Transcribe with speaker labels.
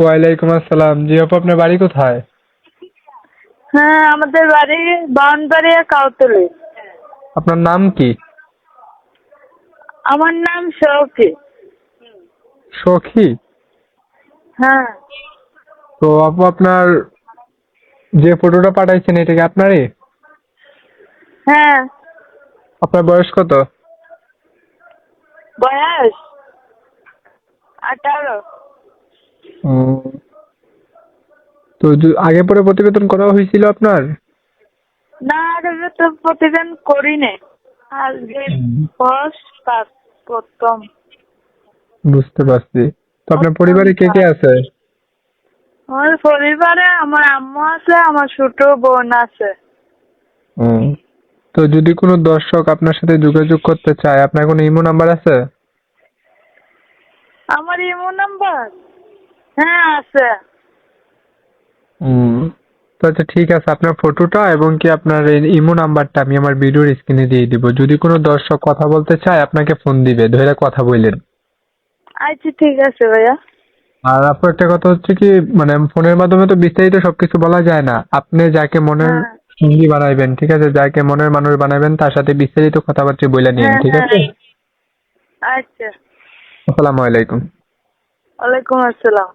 Speaker 1: ওয়ালাইকুম আসসালাম। জি আপু আপনার বাড়ি কোথায়?
Speaker 2: হ্যাঁ আমাদের বাড়ি বাউনবাড়িয়া কাউতলি।
Speaker 1: আপনার নাম কি?
Speaker 2: আমার নাম শৌকি
Speaker 1: সখী
Speaker 2: হ্যাঁ।
Speaker 1: তো আপু আপনার যে ফটোটা পাঠাইছেন এটা কি আপনারই?
Speaker 2: হ্যাঁ।
Speaker 1: আপনার বয়স কত?
Speaker 2: বয়স আঠারো।
Speaker 1: উম, তো ju- আগে পরে প্রতিবেদন করা হয়েছিল আপনার?
Speaker 2: না আগে তো প্রতিদিন করি নে আজকে ফার্স্ট কাজ প্রথম।
Speaker 1: বুঝতে পারছি। তো আপনার পরিবারে কে কে আছে?
Speaker 2: আমার পরিবারে আমার আম্মু আছে আমার ছোট বোন আছে।
Speaker 1: উম, তো যদি কোনো দর্শক আপনার সাথে যোগাযোগ করতে চায় আপনার কোনো ইমো নাম্বার আছে?
Speaker 2: আমার ইমো নাম্বার? হ্যাঁ আছে।
Speaker 1: হুম তো আচ্ছা ঠিক আছে। আপনার ফটোটা এবং কি আপনার এই ইমো নাম্বারটা আমি আমার ভিডিওর স্ক্রিনে দিয়ে দিব। যদি কোনো দর্শক কথা বলতে চায় আপনাকে ফোন দিবে। ধরে কথা বললেন।
Speaker 2: আচ্ছা ঠিক আছে ভাইয়া।
Speaker 1: আর আপু একটা কথা হচ্ছে কি মানে ফোনের মাধ্যমে তো বিস্তারিত সবকিছু বলা যায় না। আপনি যাকে মনের
Speaker 2: হ্যাঁ।
Speaker 1: সঙ্গী বানাইবেন ঠিক আছে? যাকে মনের মানুষ বানাবেন তার সাথে বিস্তারিত কথাবার্তা বলে নিন
Speaker 2: হ্যাঁ,
Speaker 1: ঠিক আছে?
Speaker 2: হ্যাঁ। আচ্ছা।
Speaker 1: আসসালামু আলাইকুম।
Speaker 2: ওয়ালাইকুম আসসালাম।